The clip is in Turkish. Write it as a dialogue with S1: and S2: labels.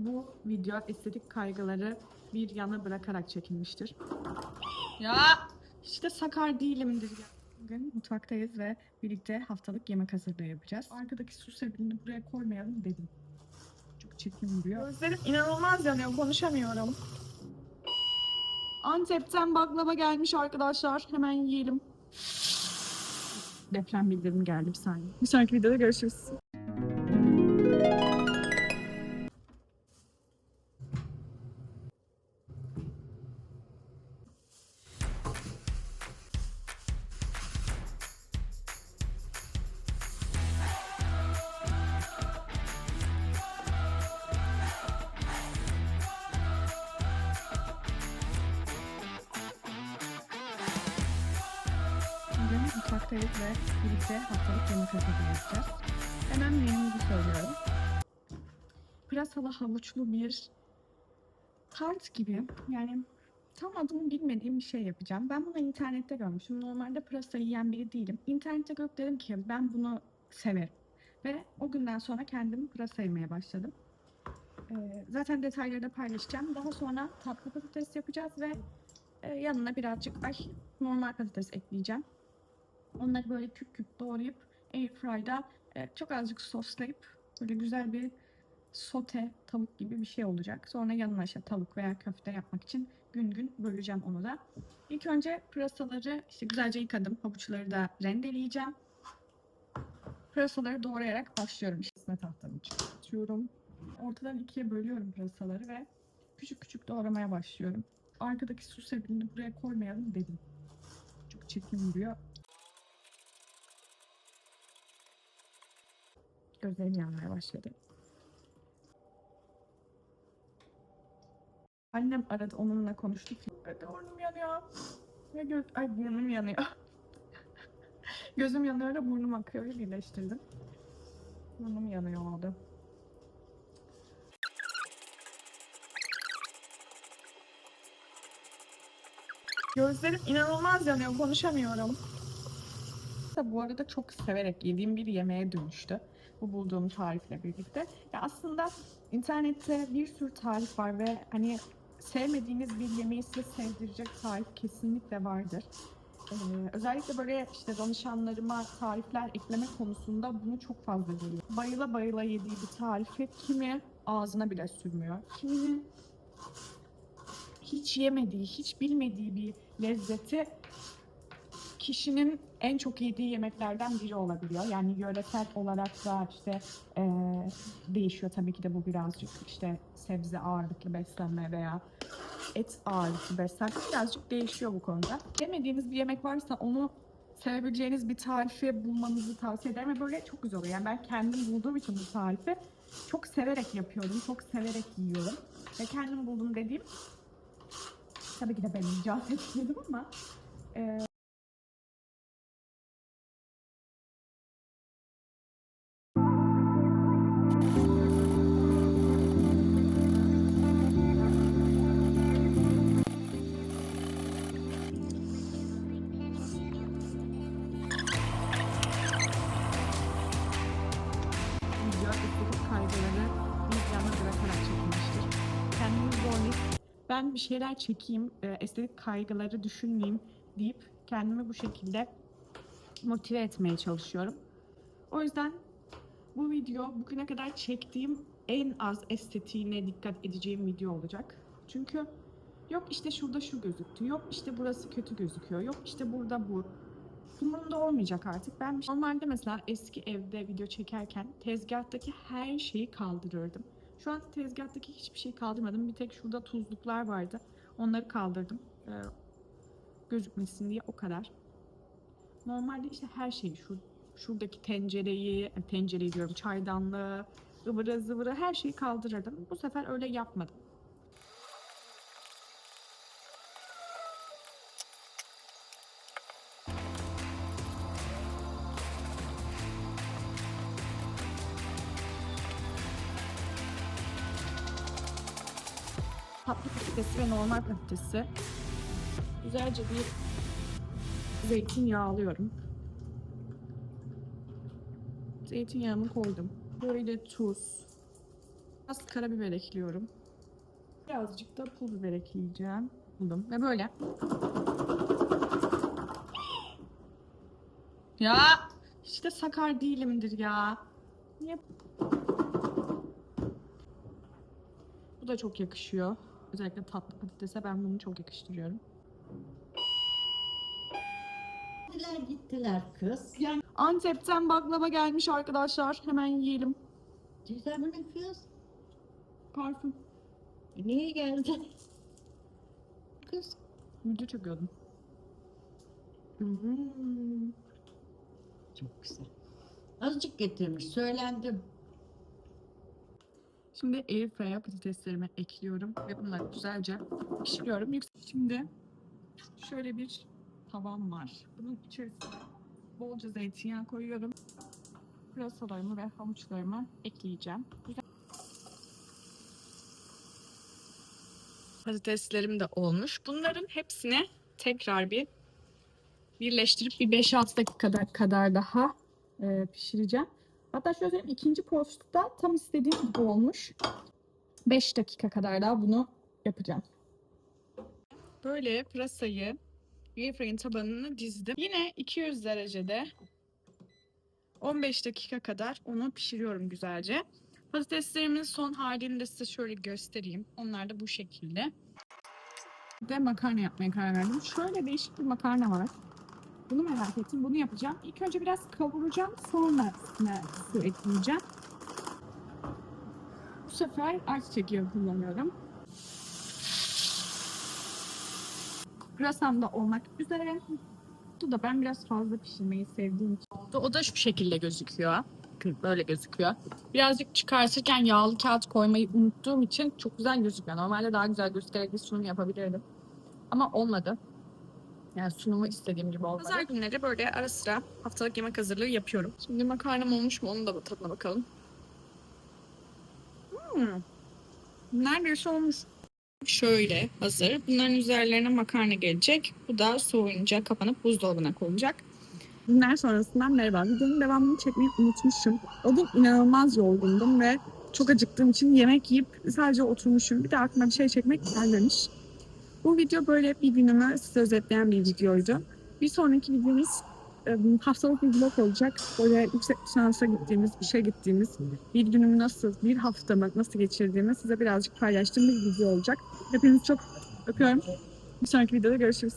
S1: Bu video estetik kaygıları bir yana bırakarak çekilmiştir.
S2: Ya
S1: Hiç de sakar değilimdir ya. Bugün mutfaktayız ve birlikte haftalık yemek hazırlığı yapacağız. Arkadaki su sebilini buraya koymayalım dedim. Çok çirkin duruyor. Gözlerim inanılmaz yanıyor, konuşamıyorum. Antep'ten baklava gelmiş arkadaşlar. Hemen yiyelim. Deprem bildirimi geldi bir saniye. Bir sonraki videoda görüşürüz. Bugün mutfaktayız ve birlikte haftalık yemek hazırlığı yapacağız. Hemen menümüzü söylüyorum. Pırasalı havuçlu bir tart gibi. Yani tam adını bilmediğim bir şey yapacağım. Ben bunu internette görmüşüm. Normalde pırasa yiyen biri değilim. İnternette görüp dedim ki ben bunu severim. Ve o günden sonra kendim pırasa yemeye başladım. Ee, zaten detayları da paylaşacağım. Daha sonra tatlı patates yapacağız ve e, yanına birazcık ay, normal patates ekleyeceğim. Onları böyle küp küp doğrayıp airfryer'da e, çok azıcık soslayıp böyle güzel bir sote tavuk gibi bir şey olacak. Sonra yanına işte tavuk veya köfte yapmak için gün gün böleceğim onu da. İlk önce pırasaları işte güzelce yıkadım. Havuçları da rendeleyeceğim. Pırasaları doğrayarak başlıyorum. İşte tahtamı çıkartıyorum. Ortadan ikiye bölüyorum pırasaları ve küçük küçük doğramaya başlıyorum. Arkadaki su sebilini buraya koymayalım dedim. Çok çirkin duruyor. Gözlerim yanmaya başladı. Annem aradı onunla konuştuk. Burnum yanıyor. Ve göz... Ay burnum yanıyor. Gözüm yanıyor da burnum akıyor. Birleştirdim. Burnum yanıyor oldu. Gözlerim inanılmaz yanıyor. Konuşamıyorum. Bu arada çok severek yediğim bir yemeğe dönüştü. Bu bulduğum tarifle birlikte. Ya aslında internette bir sürü tarif var ve hani sevmediğiniz bir yemeği size sevdirecek tarif kesinlikle vardır. Ee, özellikle böyle işte danışanlarıma tarifler ekleme konusunda bunu çok fazla görüyorum. Bayıla bayıla yediği bir tarifi kimi ağzına bile sürmüyor. Kiminin hiç yemediği, hiç bilmediği bir lezzeti kişinin en çok yediği yemeklerden biri olabiliyor. Yani yöresel olarak da işte eee, değişiyor tabii ki de bu birazcık işte sebze ağırlıklı beslenme veya et ağırlıklı beslenme birazcık değişiyor bu konuda. Yemediğiniz bir yemek varsa onu sevebileceğiniz bir tarifi bulmanızı tavsiye ederim ve böyle çok güzel oluyor. Yani ben kendim bulduğum için bu tarifi çok severek yapıyorum, çok severek yiyorum. Ve kendim buldum dediğim tabii ki de ben icat etmedim ama video ben bir şeyler çekeyim, e, estetik kaygıları düşünmeyeyim deyip kendimi bu şekilde motive etmeye çalışıyorum. O yüzden bu video bugüne kadar çektiğim en az estetiğine dikkat edeceğim video olacak. Çünkü yok işte şurada şu gözüktü, yok işte burası kötü gözüküyor, yok işte burada bu umurumda olmayacak artık. Ben normalde mesela eski evde video çekerken tezgahtaki her şeyi kaldırırdım. Şu an tezgahtaki hiçbir şeyi kaldırmadım. Bir tek şurada tuzluklar vardı. Onları kaldırdım. Ee, gözükmesin diye o kadar. Normalde işte her şeyi şu şuradaki tencereyi, tencereyi diyorum çaydanlığı, ıvırı zıvırı her şeyi kaldırırdım. Bu sefer öyle yapmadım. Tatlı patatesi ve normal patatesi güzelce bir zeytinyağı alıyorum. Zeytinyağımı koydum. Böyle tuz. Biraz karabiber ekliyorum. Birazcık da pul biber ekleyeceğim. Buldum. Ve böyle. Ya işte sakar değilimdir ya. Niye? Bu da çok yakışıyor. Özellikle tatlı patatese ben bunu çok yakıştırıyorum.
S2: Gittiler gittiler kız.
S1: Yani Antep'ten baklava gelmiş arkadaşlar. Hemen yiyelim.
S2: Cizeminin kız.
S1: Parfüm.
S2: E, Niye geldi? Kız.
S1: Video çekiyordum.
S2: Hmm. Çok güzel. Azıcık getirmiş. Söylendim.
S1: Şimdi airfryer'a patateslerimi ekliyorum ve bunları güzelce pişiriyorum. Şimdi şöyle bir tavam var. Bunun içerisine bolca zeytinyağı koyuyorum. Pırasalarımı ve havuçlarımı ekleyeceğim. Patateslerim de olmuş. Bunların hepsini tekrar bir birleştirip bir 5-6 dakika kadar, kadar daha e, pişireceğim. Hatta şöyle söyleyeyim, ikinci postta tam istediğim gibi olmuş. 5 dakika kadar daha bunu yapacağım. Böyle pırasayı airfryer'in tabanına dizdim. Yine 200 derecede 15 dakika kadar onu pişiriyorum güzelce. Patateslerimin son halini de size şöyle göstereyim. Onlar da bu şekilde. Ve makarna yapmaya karar verdim. Şöyle değişik bir makarna var. Bunu merak ettim. Bunu yapacağım. İlk önce biraz kavuracağım. Sonra üstüne su ekleyeceğim. Bu sefer ayçiçek yağı kullanıyorum. Pırasam da olmak üzere. Bu da ben biraz fazla pişirmeyi sevdiğim için. O da şu şekilde gözüküyor. Böyle gözüküyor. Birazcık çıkartırken yağlı kağıt koymayı unuttuğum için çok güzel gözüküyor. Normalde daha güzel gözükerek bir sunum yapabilirdim. Ama olmadı. Yani sunumu istediğim gibi olmadı. Pazar günleri böyle ara sıra haftalık yemek hazırlığı yapıyorum. Şimdi makarnam olmuş mu onu da tadına bakalım. Hmm. Neredeyse olmuş. Şöyle hazır. Bunların üzerlerine makarna gelecek. Bu da soğuyunca kapanıp buzdolabına konacak. Bunlar sonrasından merhaba. Videonun devamını çekmeyi unutmuşum. O gün inanılmaz yorgundum ve çok acıktığım için yemek yiyip sadece oturmuşum. Bir de aklıma bir şey çekmek gelmemiş. Bu video böyle bir günümü size özetleyen bir videoydu. Bir sonraki videomuz e, haftalık bir vlog olacak. Böyle yüksek lisansa gittiğimiz, işe gittiğimiz, bir günümü nasıl, bir haftamı nasıl geçirdiğimi size birazcık paylaştığım bir video olacak. Hepinizi çok öpüyorum. Bir sonraki videoda görüşürüz.